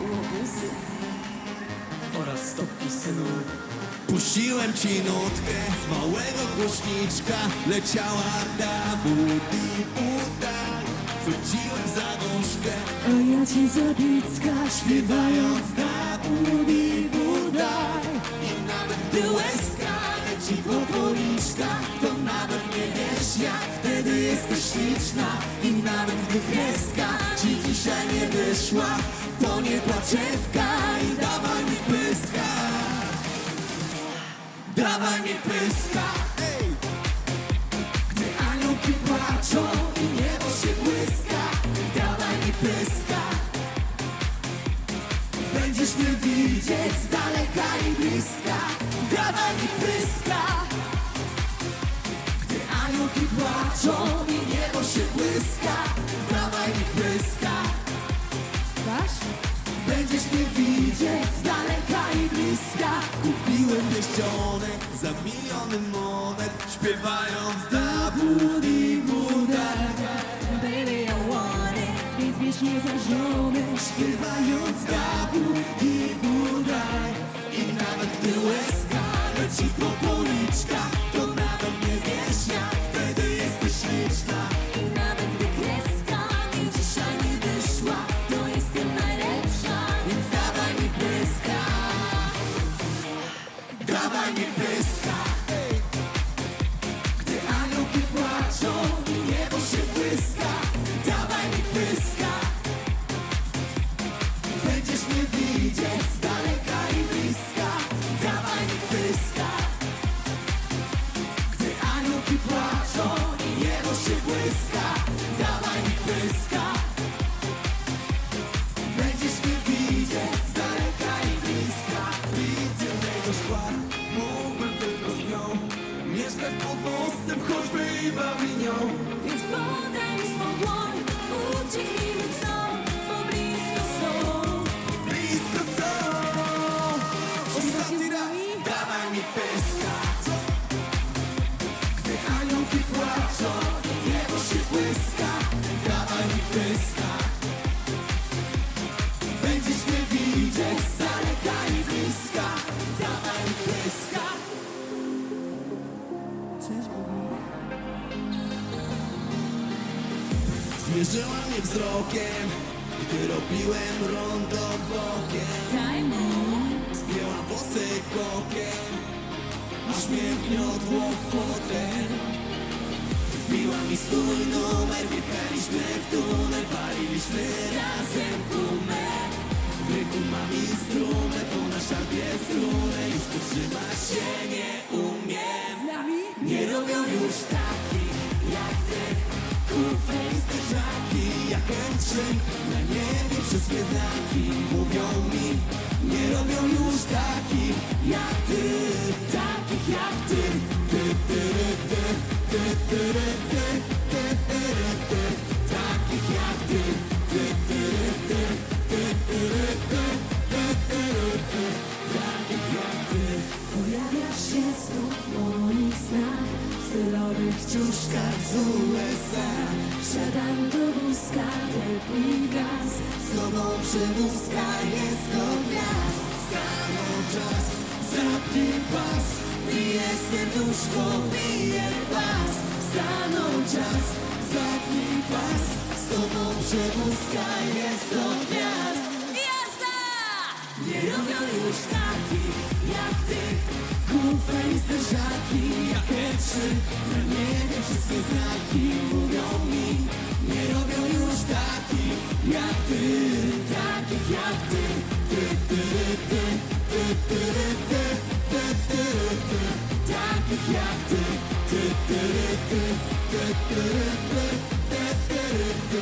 Łobuzy oraz stopki synu. Puściłem ci nutkę z małego głośniczka. Leciała da budi buda Chwyciłem za nóżkę. A ja ci zabicka Śpiewając da budi buda I nawet gdy łezka leci po policzkach To nawet nie wiesz jak wtedy jesteś śliczna I nawet gdy kreska ci dzisiaj nie wyszła To nie płaczewka i dawaj mi pyska Dawaj mi pyska. Gdy aniołki płaczą Mnie widzieć z daleka i bliska? Dawaj mi pyska Gdy aniołki płaczą i niebo się błyska Dawaj mi Wasz? Będziesz mnie widzieć z daleka i bliska. Kupiłem pierścionek za miliony monet. Śpiewając za żonę Śpiewając da budi buda I nawet gdy łezka leci po policzkach bawinią Więc podaj mi swą dłoń Ucieknijmy stąd Bo blisko są. Blisko są. Ostatni raz, dawaj mi pyska. Gdy aniołki płaczą niebo się błyska. Dawaj mi pyska Zmierzyła mnie wzrokiem Gdy robiłem rondo bokiem. Zbięła włosy kokiem Aż mnie wgniotło w fotel Wbiła mi swój numer Wjechaliśmy w tunel Waliliśmy razem gumę W ręku mam instrument To na szarpie strunę Już powstrzymać się nie umiem. Z nami? Nie robią już takich M3 Na niebie wszystkie znaki Mówią mi Nie robią już takich jak ty Takich jak ty Ty, ty, ty, ty, ty, ty, ty, ty, ty. Takich jak ty Ty, ty, ty, ty, ty, ty, ty, ty, ty. Takich jak ty Pojawiasz się znów w moich snach W stylowych ciuszkach z USA Wsiadam do wózka, teplý gaz Z tobą przywózka jest do gwiazd Stanął czas, zapnij pas Bije serduszko, bije pas Stanął czas, zapnij pas Z tobą jest do gwiazd Jazda! Nie robią już takich jak ty Kufle i zderzaki jak E3 Na niebie wszystkie znaki mówią mi Nie robią takich jak ty Takich jak ty Ty, ty, ry, ty, ty, ty, ry, ty, ty, ty, ry, ty. Takich jak ty Ty, ty, ry, ty, ty, ty, ry, ty, ty, ty, ry,